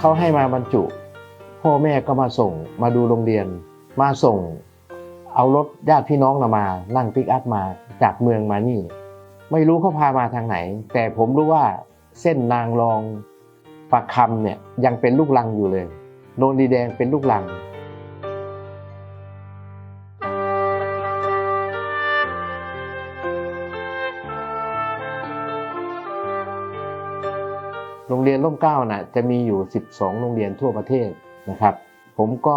เขาให้มาบรรจุ พ่อแม่ก็มาส่งมาดูโรงเรียน มาส่ง เอารถญาติพี่น้องเรามานั่งปิกอัพมาจากเมืองมานี่ ไม่รู้เขาพามาทางไหน แต่ผมรู้ว่าเส้นนางรองปากคำเนี่ยยังเป็นลูกลังอยู่เลยโนนดีแดงเป็นลูกลัง โรงเรียนร่มเกล้าน่ะจะมีอยู่ 12 โรงเรียนทั่วประเทศนะครับ ผมก็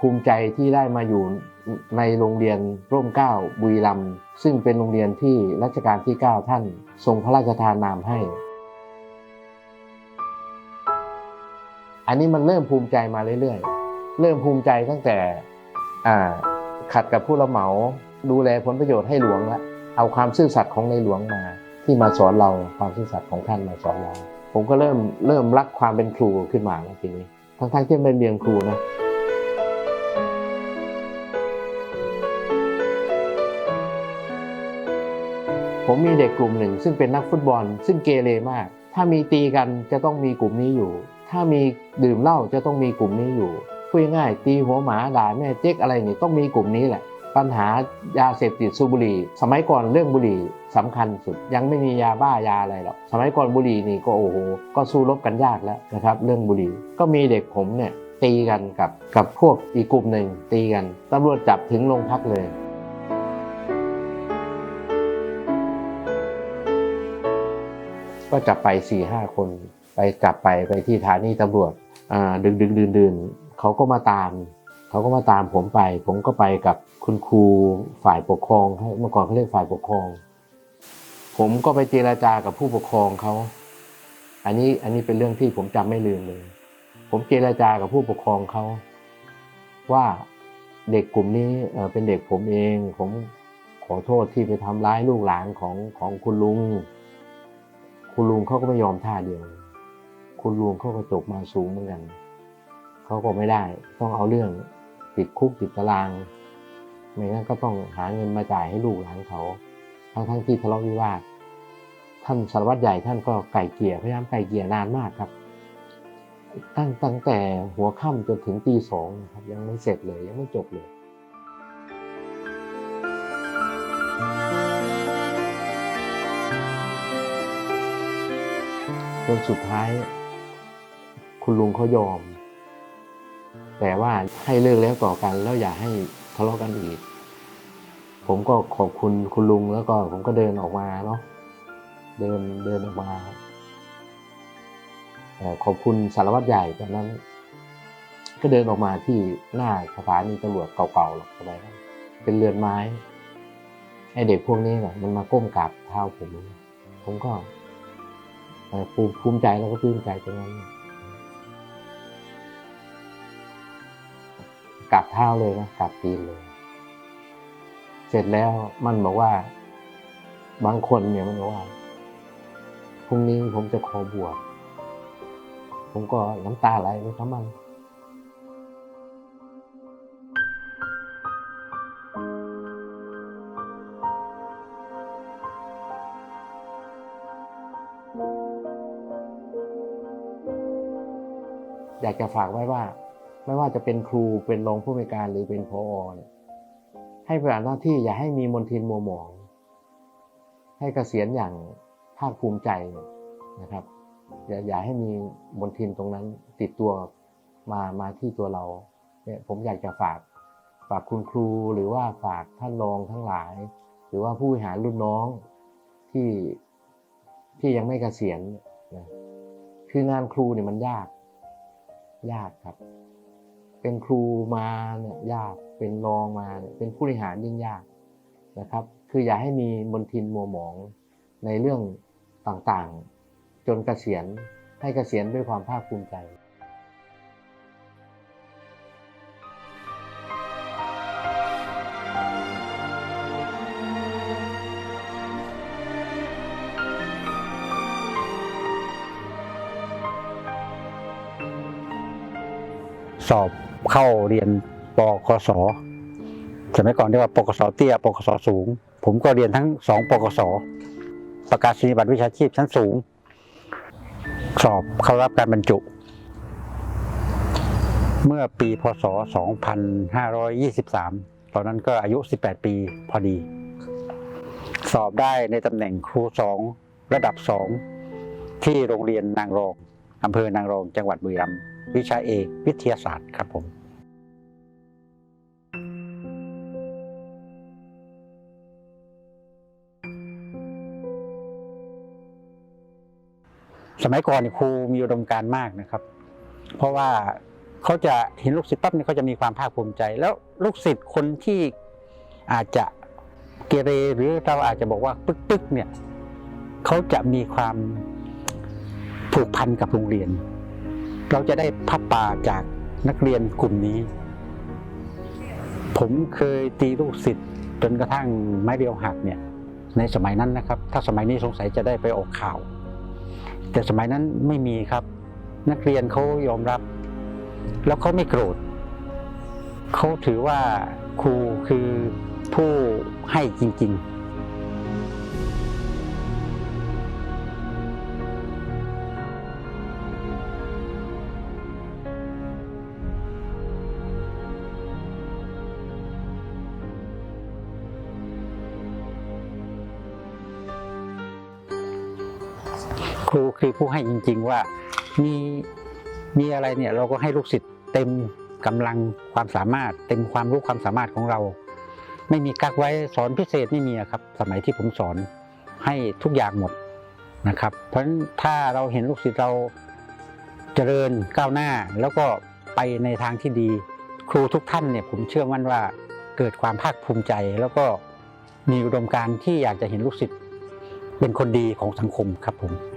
ภูมิใจที่ได้มาอยู่ในโรงเรียนร่มเกล้าบุรีรัมย์ซึ่งเป็นโรงเรียนที่รัชกาลที่ 9 ท่าน ทรงพระราชทานนามให้ อันนี้มันเริ่มภูมิใจมาเรื่อยๆ เริ่มภูมิใจตั้งแต่ขัดกับผู้รับเหมาดูแลผลประโยชน์ให้หลวงละเอาความซื่อสัตย์ของในหลวงมา ที่มาสอนเราความซื่อสัตย์ของท่านมาสอนเรา ผมก็เริ่มเริ่มรักความเป็นครูขึ้นมาแล้วทีนี้ทั้งๆที่เป็นเรียนครูนะผมมีเด็กกลุ่มหนึ่ง ซึ่งเป็นนักฟุตบอล ซึ่งเกเรมาก ถ้ามีตีกันจะต้องมีกลุ่มนี้อยู่ ถ้ามีดื่มเหล้าจะต้องมีกลุ่มนี้อยู่พูดง่ายตีหัวหมาด่าแม่เจ๊กอะไรนี่ต้องมีกลุ่มนี้แหละ ปัญหายาเสพติดสูบบุหรี่ สมัยก่อนเรื่องบุหรี่สำคัญสุด ยังไม่มียาบ้ายาอะไรหรอกสมัยก่อนบุหรี่นี่ก็โอ้โหก็สู้รบกันยากแล้วนะครับเรื่องบุหรี่ก็มีเด็กผมเนี่ยตีกันกับกับพวกอีกกลุ่มหนึ่งตีกันตำรวจจับถึงโรงพักเลยก็จับไป4ี่ห้าคนไปจับไปไปที่ฐานีตำรวจอ่าดึงดึงดื่นดื่นเขาก็มาตาม เขาก็มาตามผมไป ผมก็ไปกับคุณครูฝ่ายปกครองให้เมื่อก่อนเขาเรียกฝ่ายปกครอง ผมก็ไปเจราจากับผู้ปกครองเขาอันนี้อันนี้เป็นเรื่องที่ผมจำไม่ลืมเลย ผมเจราจากับผู้ปกครองเขาว่าเด็กกลุ่มนี้เอ่อเป็นเด็กผมเอง ผมขอโทษที่ไปทำร้ายลูกหลานของของคุณลุง คุณลุงเขาก็ไม่ยอมท่าเดียว คุณลุงเขาก็จบมาสูงเหมือนกันเขาก็ไม่ได้ ต้องเอาเรื่อง ติดคุกติดตาราง ไม่งั้นก็ต้องหาเงินมาจ่ายให้ลูกหลานเขาทั้งทั้งที่ทะเลาะวิวาทท่านสารวัตรใหญ่ท่านก็ไก่เกี่ยพยายามไก่เกี่ยนานมากครับ ตั้งตั้งแต่หัวค่ำจนถึงตีสองนะครับยังไม่เสร็จเลยยังไม่จบเลยจนสุดท้าย คุณลุงเขายอม แต่ว่าให้เลิกแล้วต่อกัน แล้วอย่าให้ทะเลาะกันอีก ผมก็ขอบคุณคุณลุงแล้วก็ผมก็เดินออกมาเนาะเดินเดินออกมาขอบคุณสารวัตรใหญ่ตอนนั้น ก็เดินออกมาที่หน้าสถานีตำรวจเก่าๆหรอกสบายๆเป็นเรือนไม้ไอเด็กพวกนี้น่ะมันมาก้มกราบเท้าผม ผมก็ภูมิภูมิใจแล้วก็ปลื้มใจตรงนั้น กราบเท้าเลยนะกราบตีนเลย เสร็จแล้วมันบอกว่า บางคนเนี่ยมันบอกว่าพรุ่งนี้ผมจะขอบวชผมก็น้ำตาไหลไปกับมันอยากจะฝากไว้ว่า ไม่ว่าจะเป็นครูเป็นรองผู้อำนวยการหรือเป็นพอเนี่ยให้ปฏิบัติหน้าที่อย่าให้มีมนทินมัวหมอง ให้เกษียณอย่างภาคภูมิใจนะครับ อย่าอย่าให้มีมนทินตรงนั้นติดตัวมามาที่ตัวเราเนี่ยผมอยากจะฝากฝากคุณครูหรือว่าฝากท่านรองทั้งหลาย หรือว่าผู้บริหารรุ่นน้องที่ที่ยังไม่เกษียณนะคืองานครูเนี่ยมันยาก ยากครับ เป็นครูมาเนี่ยยากเป็นรองมาเนี่ยเป็นผู้บริหารยิ่งยากนะครับ คืออย่าให้มีมนทินมัวหมองในเรื่องต่างๆ จนเกษียณให้เกษียณด้วยความภาคภูมิใจสอบ เข้าเรียนปกศสมัยก่อนเรียกว่าปกศเตี้ยปกศสูง ผมก็เรียนทั้งสองปกศประกาศนียบัตรวิชาชีพชั้นสูง สอบเข้ารับการบรรจุ เมื่อปีพศ 2523 ตอนนั้นก็อายุ 18 ปีพอดี สอบได้ในตำแหน่งครูสองระดับสองที่โรงเรียนนางรองอำเภอนางรองจังหวัดบุรีรัมย์ วิชาเอกวิทยาศาสตร์ครับผมสมัยก่อนครูมีอุดมการมากนะครับ เพราะว่าเขาจะเห็นลูกศิษย์ปั๊บเนี่ยเขาจะมีความภาคภูมิใจ แล้วลูกศิษย์คนที่อาจจะเกเรหรือเราอาจจะบอกว่าปึ๊กๆเนี่ยเขาจะมีความผูกพันกับโรงเรียน เราจะได้พับป่าจากนักเรียนกลุ่มนี้ ผมเคยตีลูกศิษย์จนกระทั่งไม้เรียวหักเนี่ย ในสมัยนั้นนะครับ ถ้าสมัยนี้สงสัยจะได้ไปออกข่าว แต่สมัยนั้นไม่มีครับ นักเรียนเขายอมรับ แล้วเขาไม่โกรธเขาถือว่าครูคือผู้ให้จริง ๆ คือผู้ให้จริง ๆ ว่ามีมีอะไรเนี่ยเราก็ให้ลูกศิษย์เต็มกำลังความสามารถ เต็มความรู้ความสามารถของเรา ไม่มีกักไว้สอนพิเศษไม่มีครับ สมัยที่ผมสอนให้ทุกอย่างหมดนะครับ เพราะฉะนั้นถ้าเราเห็นลูกศิษย์เราเจริญก้าวหน้า แล้วก็ไปในทางที่ดี ครูทุกท่านเนี่ยผมเชื่อมั่นว่าเกิดความภาคภูมิใจ แล้วก็มีอุดมการณ์ที่อยากจะเห็นลูกศิษย์เป็นคนดีของสังคมครับผม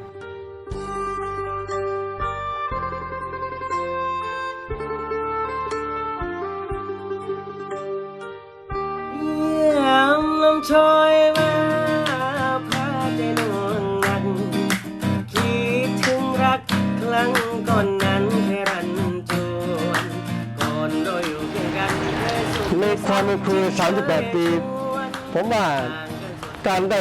ามลมโชยมาพาใจนวลนันคิดถึงรักครั้งก่อนนั้นเคยรันจวนก่อนโดยอยู่เคียงกันเคยสุขในความเป็นครู38 ปี ผมว่าการได้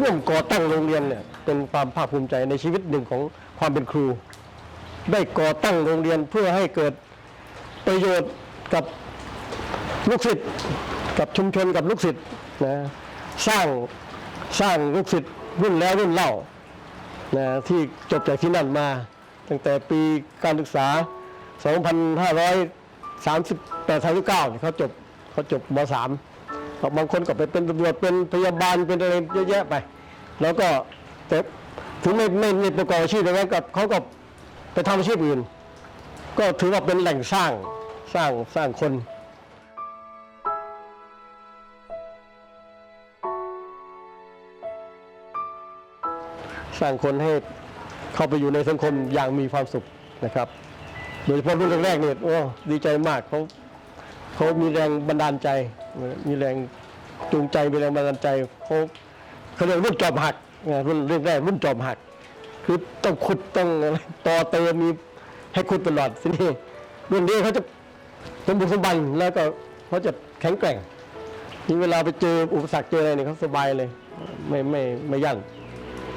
ร่วมก่อตั้งโรงเรียนเนี่ยเป็นความภาคภูมิใจในชีวิตหนึ่งของความเป็นครู ได้ก่อตั้งโรงเรียนเพื่อให้เกิดประโยชน์กับลูกศิษย์กับชุมชนกับลูกศิษย์ นะสร้างสร้างลูกศิษย์รุ่นแล้วรุ่นเล่านะที่จบจากที่นั่นมา ตั้งแต่ปีการศึกษา 2538 39เขาจบเขาจบม .3 บางคนก็ไปเป็นตำรวจเป็นพยาบาลเป็นอะไรเยอะแยะไป แล้วก็แต่ถึงไม่ไม่ไม่ประกอบอาชีพแต่ว่ากับเขาก็ไปทำอาชีพอื่น ก็ถือว่าเป็นแหล่งสร้างสร้างสร้างคน สร้างคนให้เข้าไปอยู่ในสังคมอย่างมีความสุขนะครับ โดยเฉพาะรุ่นแรกๆเนี่ยโอ้ดีใจมากเขาเขามีแรงบันดาลใจ มีแรงจูงใจมีแรงบันดาลใจเขาเขาเรียกรุ่นจอบหักนรุ่นเรแรกรุ่นจอบหัก คือต้องขุดต้องอะไรต่อเติมมีให้ขุดตลอดทีนี้รุ่นนี้เขาจะสมบูรณ์สมบันแล้วก็เขาจะแข็งแกร่งนี่เวลาไปเจออุปสรรคเจออะไรเนี่ยเขาสบายเลย ไม่ไม่ไม่ยั่น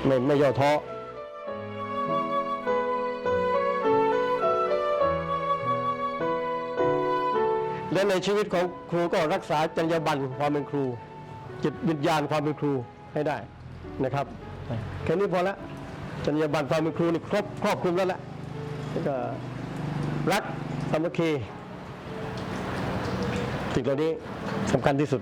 ไม่ไม่ย่อท้อและในชีวิตของครูก็รักษาจรรยาบรรณความเป็นครู จิตวิญญาณความเป็นครูให้ได้นะครับแค่นี้พอละจรรยาบรรณความเป็นครูนี่ครบครอบคลุมแล้วละแล้วก็รักสามัคคีสิ่งเหล่านี้สำคัญที่สุด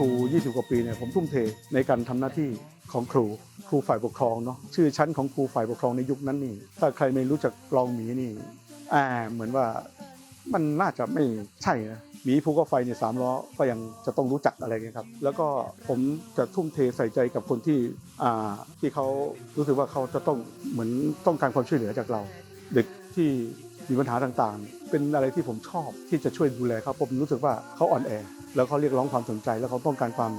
รู 20 กว่าปีเนี่ยผมทุ่มเทในการทำหน้าที่ของครูครูฝ่ายปกครองเนาะชื่อชั้นของครูฝ่ายปกครองในยุคนั้นนี่ ถ้าใครไม่รู้จักกรองหมีนี่อ่าเหมือนว่ามันน่าจะไม่ใช่นะหมีภูเขาไฟเนี่ยสามล้อก็ยังจะต้องรู้จักอะไรเงี้ยครับ แล้วก็ผมจะทุ่มเทใส่ใจกับคนที่อ่าที่เขารู้สึกว่าเขาจะต้องเหมือนต้องการความช่วยเหลือจากเรา เด็กที่มีปัญหาต่างๆ เป็นอะไรที่ผมชอบที่จะช่วยดูแลเขาผมรู้สึกว่าเขาอ่อนแอ แล้วเขาเรียกร้องความสนใจ แล้วเขาต้องการความ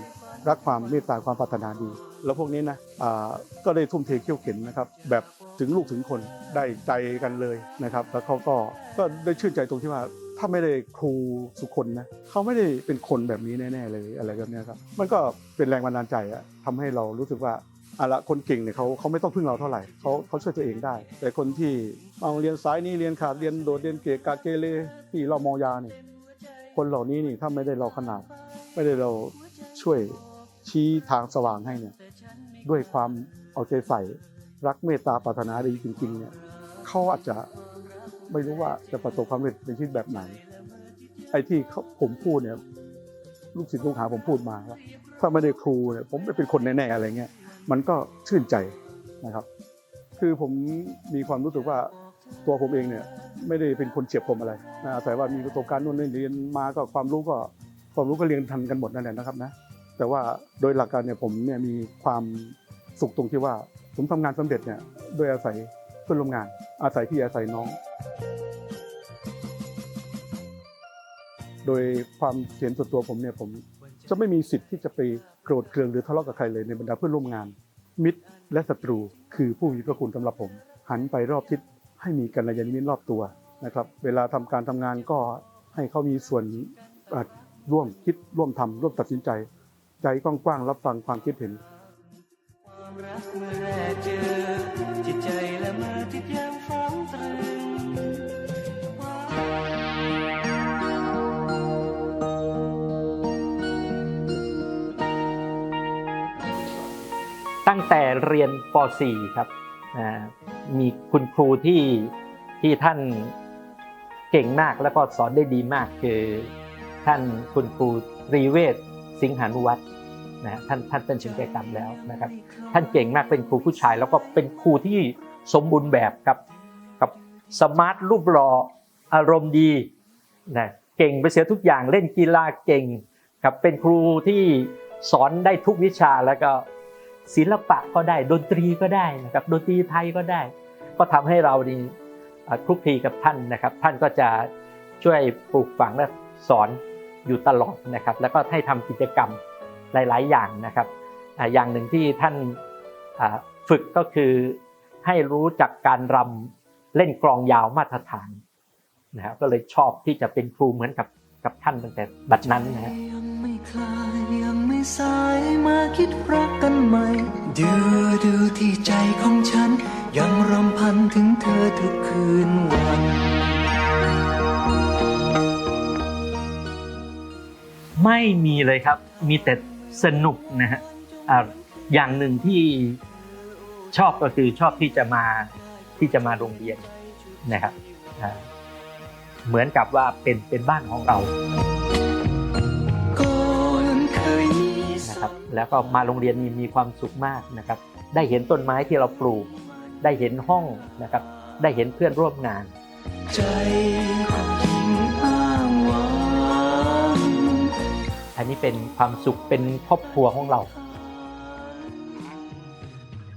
รักความเมตตาความปรารถนาดี แล้วพวกนี้นะก็ได้ทุ่มเทเขี้ยวเข็นนะครับ แบบถึงลูกถึงคนได้ใจกันเลยนะครับ แล้วเขาก็ก็ได้ชื่นใจตรงที่ว่าถ้าไม่ได้ครูสุคนนะเขาไม่ได้เป็นคนแบบนี้แน่ ๆ เลยอะไรแบบนี้ครับมันก็เป็นแรงบันดาลใจอะทำให้เรารู้สึกว่า อะละคนเก่งเนี่ยเขาเขาไม่ต้องพึ่งเราเท่าไหร่เขาเขาช่วยตัวเองได้ แต่คนที่เอาเรียนสายนี้เรียนขาดเรียนโดดเรียนเกะกะเกเรที่เรามองยาเนี่ยคนเหล่านี้นี่ถ้าไม่ได้เราขนาด ไม่ได้เราช่วยชี้ทางสว่างให้เนี่ยด้วยความเอาใจใส่รักเมตตาปรารถนาดีจริงๆเนี่ยเขาอาจจะไม่รู้ว่าจะประสบความสำเร็จในชีวิตแบบไหน ไอ้ที่เขาผมพูดเนี่ยลูกศิษย์ลูกหาผมพูดมาว่าถ้าไม่ได้ครูเนี่ยผมไม่เป็นคนแน่ๆอะไรเงี้ย มันก็ชื่นใจนะครับ คือผมมีความรู้สึกว่าตัวผมเองเนี่ยไม่ได้เป็นคนเฉียบคมอะไรนะอาศัยว่ามีประสบการณ์นู่นนี่เรียนมาก็ความรู้ก็ความรู้ก็เรียนทันกันหมดนั่นแหละนะครับนะแต่ว่าโดยหลักการเนี่ยผมเนี่ยมีความสุขตรงที่ว่าผมทำงานสำเร็จเนี่ยโดยอาศัยเพื่อนร่วมงาน อาศัยพี่อาศัยน้อง โดยความเห็นส่วนตัวผมเนี่ยผมจะไม่มีสิทธิ์ที่จะไป โกรธเคืองหรือทะเลาะกับใครเลยในบรรดาเพื่อนร่วมงาน มิตรและศัตรูคือผู้มีพระคุณสำหรับผม หันไปรอบทิศให้มีกัลยาณมิตรรอบตัวนะครับ เวลาทำการทำงานก็ให้เขามีส่วนร่วมคิดร่วมทำร่วมตัดสินใจ ใจกว้างๆรับฟังความคิดเห็นความรักเมื่อเจอ แต่เรียนป .4 ครับมีคุณครูที่ที่ท่านเก่งมากแล้วก็สอนได้ดีมากคือท่านคุณครูตรีเวศสิงหานุวัฒน์นะฮะท่านท่านเป็นชินแกกรรมแล้วนะครับ ท่านเก่งมากเป็นครูผู้ชาย แล้วก็เป็นครูที่สมบูรณ์แบบกับกับสมาร์ทรูปหล่ออารมณ์ดีนะเก่งไปเสียทุกอย่างเล่นกีฬาเก่งครับเป็นครูที่สอนได้ทุกวิชาแล้วก็ ศิลปะก็ได้ดนตรีก็ได้นะครับดนตรีไทยก็ได้ ก็ทำให้เรานี่คลุกคลีกับท่านนะครับ ท่านก็จะช่วยปลูกฝังและสอนอยู่ตลอดนะครับ แล้วก็ให้ทำกิจกรรมหลาย ๆ อย่างนะครับอย่างหนึ่งที่ท่านฝึกก็คือให้รู้จักการรำเล่นกลองยาวมาตรฐานนะครับก็เลยชอบที่จะเป็นครูเหมือนกับกับท่านตั้งแต่บัดนั้นนะคลายยังไม่ สายมาคิดรักกันใหม่ ดูดูที่ใจของฉัน ยังรำพันถึงเธอทุกคืนวันไม่มีเลยครับ มีแต่สนุกนะฮะอย่างหนึ่งที่ชอบก็คือชอบที่จะมาที่จะมาโรงเรียนนะครับ เหมือนกับว่าเป็นเป็นบ้านของเรา นะครับแล้วก็มาโรงเรียนนี่มีความสุขมากนะครับ ได้เห็นต้นไม้ที่เราปลูก ได้เห็นห้องนะครับ ได้เห็นเพื่อนร่วมงาน ใจของหญิงอ้างว้างอันนี้เป็นความสุขเป็นครอบครัวของเรา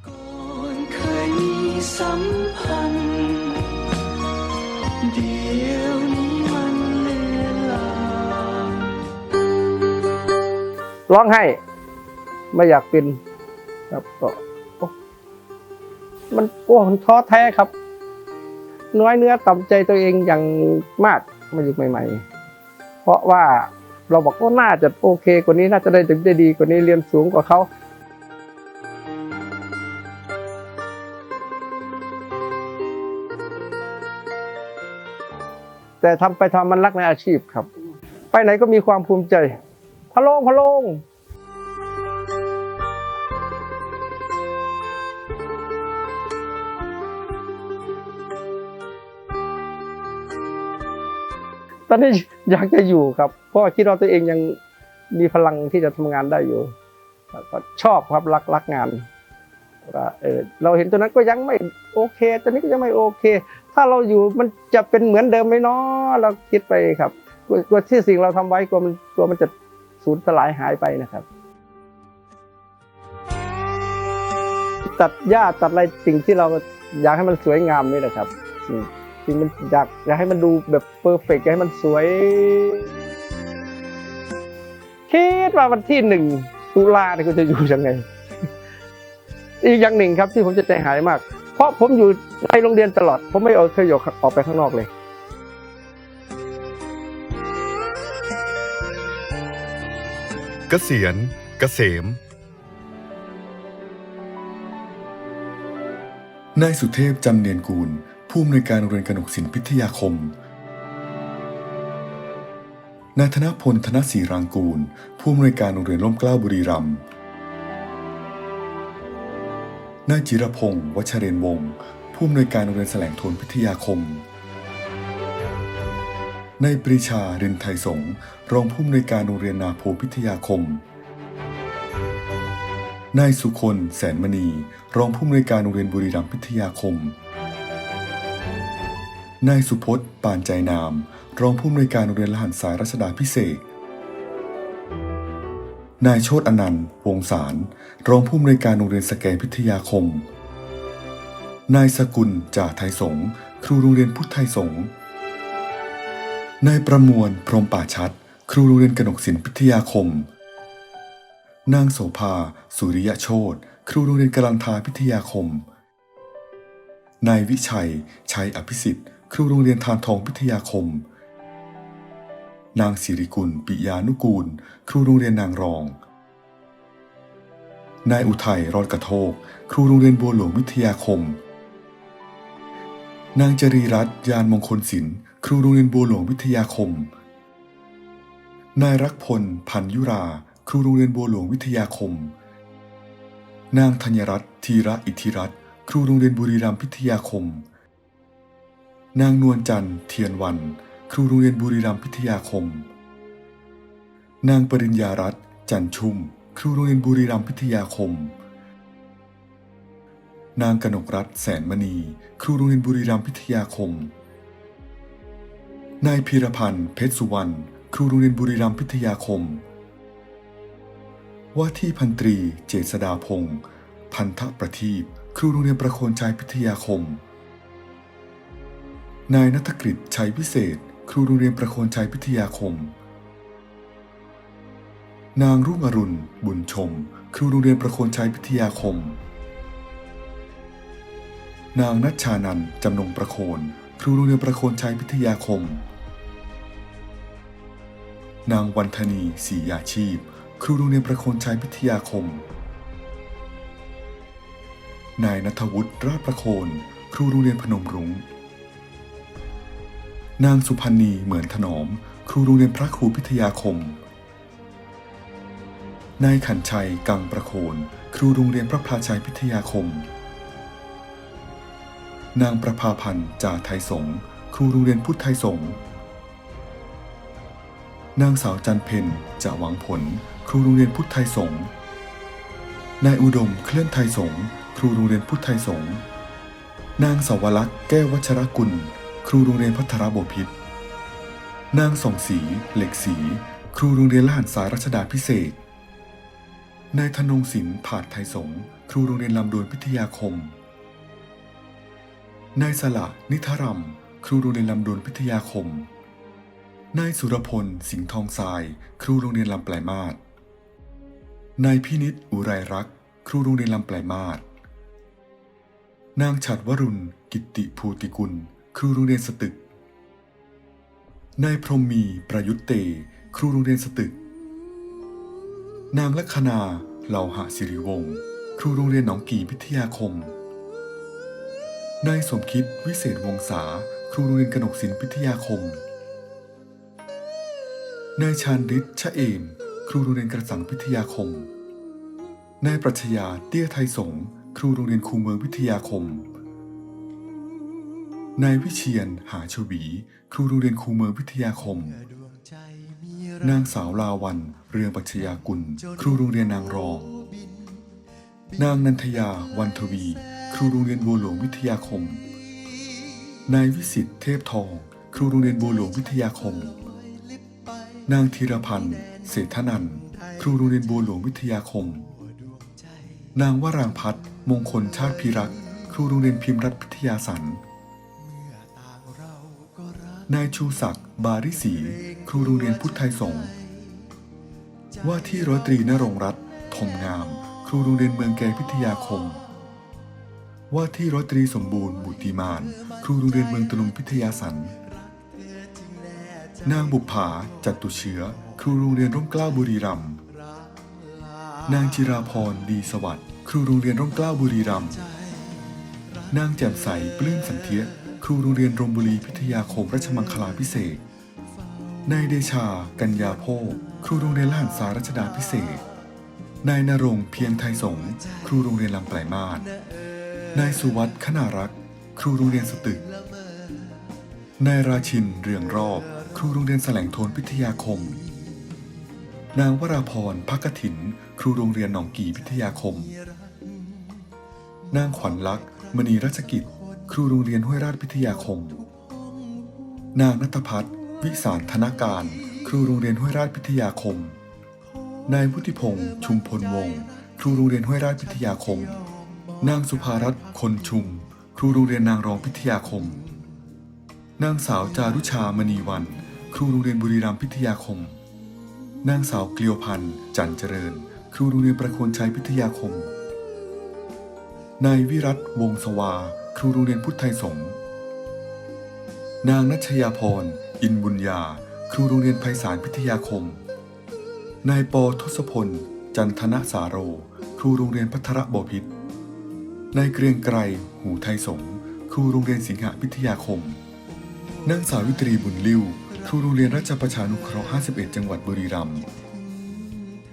ก่อนเคยมีสัมพันธ์เดียวนี้มันเลือนลางร้องไห้ ไม่อยากเป็นครับก็มันโอ้มันท้อแท้ครับ น้อยเนื้อต่ำใจตัวเองอย่างมากมาอยู่ใหม่ ๆ เพราะว่าเราบอกว่าน่าจะโอเคกว่านี้น่าจะได้ถึงได้ดีกว่านี้เรียนสูงกว่าเขาแต่ทำไปทำมันรักในอาชีพครับ ไปไหนก็มีความภูมิใจพะโลงพะโลง อนนี้อยากจะอยู่ครับ เพราะคิดว่าตัวเองยังมีพลังที่จะทำงานได้อยู่ก็ชอบครับรักรักงานเออเราเห็นตัวนั้นก็ยังไม่โอเค ตัวนี้ก็ยังไม่โอเค ถ้าเราอยู่มันจะเป็นเหมือนเดิมไหมเนาะเราคิดไปครับกลัวกลัวที่สิ่งเราทำไว้กลัวมันกลัวมันจะสูญสลายหายไปนะครับ ตัดหญ้าตัดอะไรสิ่งที่เราอยากให้มันสวยงามนี่แหละครับ สิ่งสิ่งมันอยากอยากให้มันดูแบบเพอร์เฟกต์อยากให้มันสวย คิดว่าวันที่หนึ่งตุลาเนี่ยคุณจะอยู่ยังไง อีกอย่างหนึ่งครับที่ผมจะใจหายมาก เพราะผมอยู่ในโรงเรียนตลอด ผมไม่เคยออกออกไปข้างนอกเลยเกษียณเกษม นายสุเทพจำเนียนกูล ผู้อำนวยการโรงเรียนกนกศิลป์พิทยาคม นายธนพลธนศรีรางกูล ผู้อำนวยการโรงเรียนร่มเกล้าบุรีรัมย์นายจิรพงศ์วัชเรนวงศ์ผู้อำนวยการโรงเรียนแสลงทนพิทยาคม นายปรีชารินไทยสงรองผู้อำนวยการโรงเรียนนาโพพิทยาคม นายสุคนแสนมณี รองผู้อำนวยการโรงเรียนบุรีรัมย์พิทยาคม นายสุพจน์ ปานใจนาม รองผู้อำนวยการโรงเรียนละหันสายรัชดาพิเศษ นายโชตอนันต์ วงศาร รองผู้อำนวยการโรงเรียนสแกนพิทยาคม นายสกุล จ่าไทยสง ครูโรงเรียนพุทธไทยสง นายประมวล พรมป่าชัด ครูโรงเรียนกนกศิลป์พิทยาคม นางโสภา สุริยโชตครูโรงเรียนกลันทาพิทยาคมนายวิชัย ชัยอภิสิทธิ์ ครูโรงเรียนทานทองพิทยาคม นางสิริกุล ปิยานุกูล ครูโรงเรียนนางรอง นายอุทัยรอดกระโทก ครูโรงเรียนบัวหลวงวิทยาคม นางจรีรัตน์ยานมงคลศิลป์ ครูโรงเรียนบัวหลวงวิทยาคม นายรักพล พันยุรา ครูโรงเรียนบัวหลวงวิทยาคม นางธัญรัตน์ธีระอิทธิรัตน์ ครูโรงเรียนบุรีรัมย์พิทยาคม นางนวลจันทร์เทียนวัน ครูโรงเรียนบุรีรัมย์พิทยาคม นางปริญญารัตน์จันชุ่ม ครูโรงเรียนบุรีรัมย์พิทยาคม นางกนกรัตน์แสนมณี ครูโรงเรียนบุรีรัมย์พิทยาคม นายพีรพันธ์เพชรสุวรรณ ครูโรงเรียนบุรีรัมย์พิทยาคม ว่าที่พันตรีเจษดาพงศ์พันธประทีปครูโรงเรียนประโคนชัยพิทยาคม นายนัฐกฤษชัยวิเศษ ครูโรงเรียนประโคนชัยพิทยาคม นางรุ่งอรุณ บุญชม ครูโรงเรียนประโคนชัยพิทยาคม นางนัชชานันท์จำนงประโคน ครูโรงเรียนประโคนชัยพิทยาคม นางวันธนีศรียาชีพ ครูโรงเรียนประโคนชัยพิทยาคม นายนัทวุฒิราชประโคน ครูโรงเรียนพนมรุง้ง นางสุพันธ์นีเหมือนถนอม ครูโรงเรียนพระครูพิทยาคม นายขันชัยกังประโคน ครูโรงเรียนพระพลาชัยพิทยาคม นางประภาพันธ์จ่าไทยสงครูโรงเรียนพุทธไทยสงนางสาวจันเพนจ่าหวังผล ครูโรงเรียนพุทธไทยสงนายอุดมเคลื่อนไทยสงครูโรงเรียนพุทธไทยสงนางสาวลักษ์แก้ววัชรกุล รูโรงเรียนพัทรบพิตรนางส่องสี เหล็กสี ครูโรงเรียนละหันสายรัชดาพิเศษ นายธนงศิลป์ผาดไทยสง ครูโรงเรียนลำดวนพิทยาคม นายสละนิทรัมครูโรงเรียนลำดวนพิทยาคม นายสุรพล สิงห์ทองทราย ครูโรงเรียนลำปลายมาศนายพินิษอุไรรัก ครูโรงเรียนลำปลายมาศนางฉัดวรุณ กิตติภูติกุล ครูโรงเรียนสตึก นายพรหมมีประยุทธ์เต ครูโรงเรียนสตึก นางลัคนาเหล่าหะสิริวงศ์ครูโรงเรียนหนองกี่พิทยาคม นายสมคิดวิเศษวงศา ครูโรงเรียนกนกศิลป์พิทยาคม นายชาญฤทธิ์ชะเอม ครูโรงเรียนกระสังพิทยาคม นายปรัชญาเตี้ยไทยสง ครูโรงเรียนคูเมืองวิทยาคม นายวิเชียนหาชวี ครูโรงเรียนคูเมืองวิทยาคม นางสาวลาวัน เรืองปัชญากุล ครูโรงเรียนนางรอง นางนันทยาวันทวี ครูโรงเรียนบัวหลวงวิทยาคม นายวิสิทธิ์เทพทอง ครูโรงเรียนบัวหลวงวิทยาคม นางธีรพันธ์เศรษฐนันท์ครูโรงเรียนบัวหลวงวิทยาคม นางวรางพัฒน์มงคลชาติพิรักษ์ครูโรงเรียนพิมพ์รัฐพิทยาสัน นายชูศักดิ์บาริศีครูโรงเรียนพุทธไทยสงฆ์ว่าที่ร้อยตรีนรงรัตน์ทมงาม ครูโรงเรียนเมืองแกพิทยาคม ว่าที่ร้อยตรีสมบูรณ์บุติมาน ครูโรงเรียนเมืองตะลุงพิทยาสันนางบุปผาจัตุเชื้อ ครูโรงเรียนร่มเกล้าบุรีรัมย์นางจิราพรดีสวัสดิ์ครูโรงเรียนร่มเกล้าบุรีรัมย์นางแจ่มใสปลื้มสันเทีย ครูโรงเรียนรมบุรีพิทยาคมราชมังคลาพิเศษนายเดชา กัญญาโพครูโรงเรียนลาดสารัชดาพิเศษ นายนรงเพียงไทยสงครูโรงเรียนลำปลายมาศนายสุวัตขนารัก ครูโรงเรียนสตึก นายราชินเรืองรอบ ครูโรงเรียนแสลงโทนพิทยาคม นางวราพรพักกถิน ครูโรงเรียนหนองกีพิทยาคม นางขวัญลักษณ์มณีรัชกิจ ครูโรงเรียนห้วยราชพิทยาคม นางนัทพัฒน์วิสารธนาการ ครูโรงเรียนห้วยราชพิทยาคม นายวุฒิพงษ์ชุมพลวงศ์ครูโรงเรียนห้วยราชพิทยาคม นางสุภารัตน์คนชุม ครูโรงเรียนนางรองพิทยาคม นางสาวจารุชามณีวัน ครูโรงเรียนบุรีรัมย์พิทยาคม นางสาวเกลียวพันธ์จันเจริญ ครูโรงเรียนประโคนชัยพิทยาคม นายวิรัตวงศ์สวา ครูโรงเรียนพุทธไทยสงฆ์นางนัชยาพร อินบุญญา ครูโรงเรียนไพศาลพิทยาคม นายปอทศพล จันทนะสาโร ครูโรงเรียนพัทระบพิษนายเกรียงไกร หูไทยสงครูโรงเรียนสิงหพิทยาคม นางสาวิตรีบุญลิ้ว ครูโรงเรียนราชประชานุเคราะห์ 51 จังหวัดบุรีรัมย์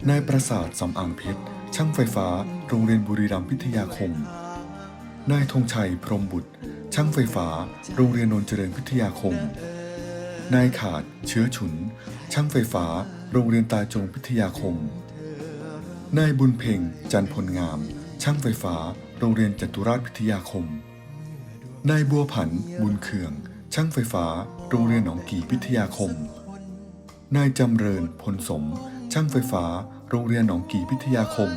นายประสาทสำอางเพชร ช่างไฟฟ้า โรงเรียนบุรีรัมย์พิทยาคม นายธงชัยพรมบุตร ช่างไฟฟ้า โรงเรียนนนเจริญพิทยาคม นายขาด เชื้อฉุน ช่างไฟฟ้า โรงเรียนตาจงพิทยาคม นายบุญเพ่ง จันพลงาม ช่างไฟฟ้า โรงเรียนจตุราชพิทยาคม นายบัวผัน บุญเคือง ช่างไฟฟ้า โรงเรียนหนองกี่พิทยาคม นายจำเริญพลสม ช่างไฟฟ้า โรงเรียนหนองกี่พิทยาคม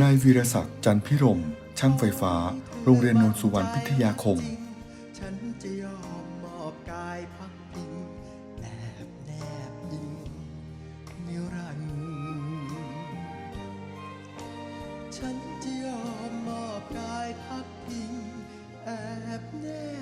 นายวีรศักดิ์จันพิรม ช่างไฟฟ้า โรงเรียนนนสุวรรณพิทยาคม ฉันจะยอมมอบกายพักพิแอบแนบยิงนิรันฉันจะยอมมอบกายพักพิแอบแนบ